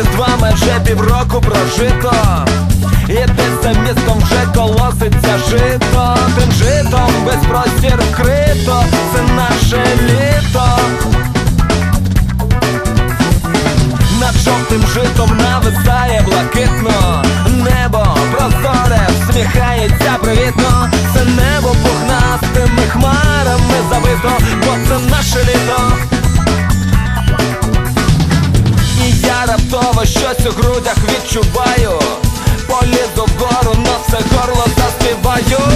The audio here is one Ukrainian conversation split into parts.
Із вами вже півроку прожито. І десь за містом вже колоситься жито. Тим житом весь простір вкрито. Щось у грудях відчуваю. Полізу вгору, на все горло заспіваю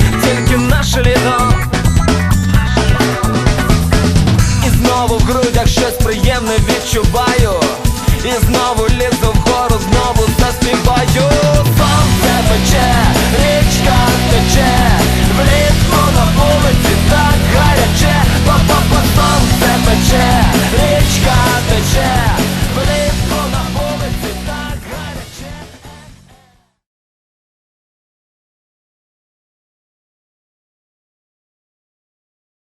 Грудях відчуваю. І знову літо